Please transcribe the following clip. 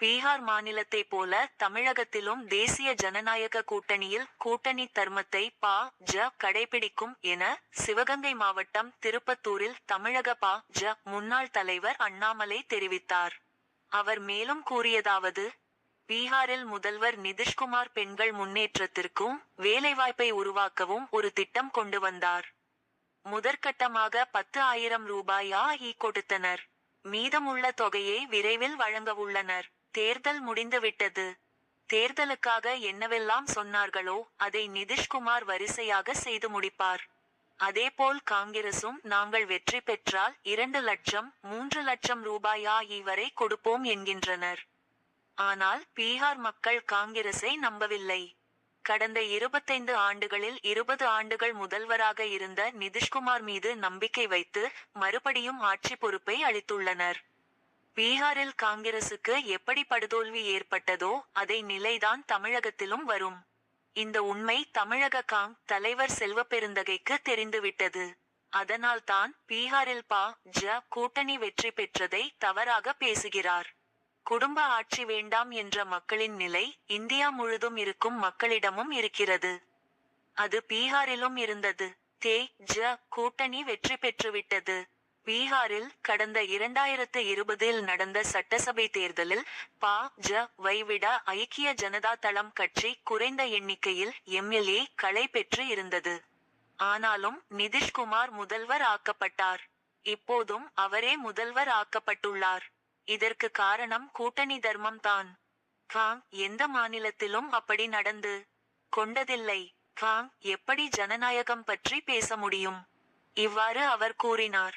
பீகார் மாநிலத்தை போல தமிழகத்திலும் தேசிய ஜனநாயக கூட்டணியில் கூட்டணி தர்மத்தை பா. ஜ. கடைபிடிக்கும் என சிவகங்கை மாவட்டம் திருப்பத்தூரில் தமிழக பா. ஜ. முன்னாள் தலைவர் அண்ணாமலை தெரிவித்தார். அவர் மேலும் கூறியதாவது பீகாரில் முதல்வர் நிதிஷ்குமார் பெண்கள் முன்னேற்றத்திற்கும் வேலைவாய்ப்பை உருவாக்கவும் ஒரு திட்டம் கொண்டு வந்தார். முதற்கட்டமாக பத்து ஆயிரம் ரூபாயா ஈ கொடுத்தனர். மீதமுள்ள தொகையை விரைவில் வழங்கவுள்ளனர் தேர்தல் முடிந்துவிட்டது. தேர்தலுக்காக என்னவெல்லாம் சொன்னார்களோ அதை நிதிஷ்குமார் வரிசையாக செய்து முடிப்பார். அதேபோல் காங்கிரசும் நாங்கள் வெற்றி பெற்றால் இரண்டு லட்சம் மூன்று லட்சம் ரூபாயா இவரை கொடுப்போம் என்கின்றனர். ஆனால் பீகார் மக்கள் காங்கிரஸை நம்பவில்லை. கடந்த இருபத்தைந்து ஆண்டுகளில் இருபது ஆண்டுகள் முதல்வராக இருந்த நிதிஷ்குமார் மீது நம்பிக்கை வைத்து மறுபடியும் ஆட்சி பொறுப்பை அளித்துள்ளனர். பீகாரில் காங்கிரசுக்கு எப்படி படுதோல்வி ஏற்பட்டதோ அதை நிலைதான் தமிழகத்திலும் வரும். இந்த உண்மை தமிழக காங் தலைவர் செல்வப்பெருந்தகைக்கு தெரிந்துவிட்டது. அதனால்தான் பீகாரில் பா. ஜ. கூட்டணி வெற்றி பெற்றதை தவறாக பேசுகிறார். குடும்ப ஆட்சி வேண்டாம் என்ற மக்களின் நிலை இந்தியா முழுதும் இருக்கும் மக்களிடமும் இருக்கிறது. அது பீகாரிலும் இருந்தது. தே. ஜ. கூட்டணி வெற்றி பெற்றுவிட்டது. பீகாரில் கடந்த இரண்டாயிரத்து இருபதில் நடந்த சட்டசபை தேர்தலில் பா. ஜ. வைவிட ஐக்கிய ஜனதா தளம் கட்சி குறைந்த எண்ணிக்கையில் எம்எல்ஏ களை பெற்று இருந்தது. ஆனாலும் நிதிஷ்குமார் முதல்வர் ஆக்கப்பட்டார். இப்போதும் அவரே முதல்வர் ஆக்கப்பட்டுள்ளார். இதற்கு காரணம் கூட்டணி தர்மம் தான். காங் எந்த மாநிலத்திலும் அப்படி நடந்து கொண்டதில்லை. காங் எப்படி ஜனநாயகம் பற்றி பேச முடியும்? இவ்வாறு அவர் கூறினார்.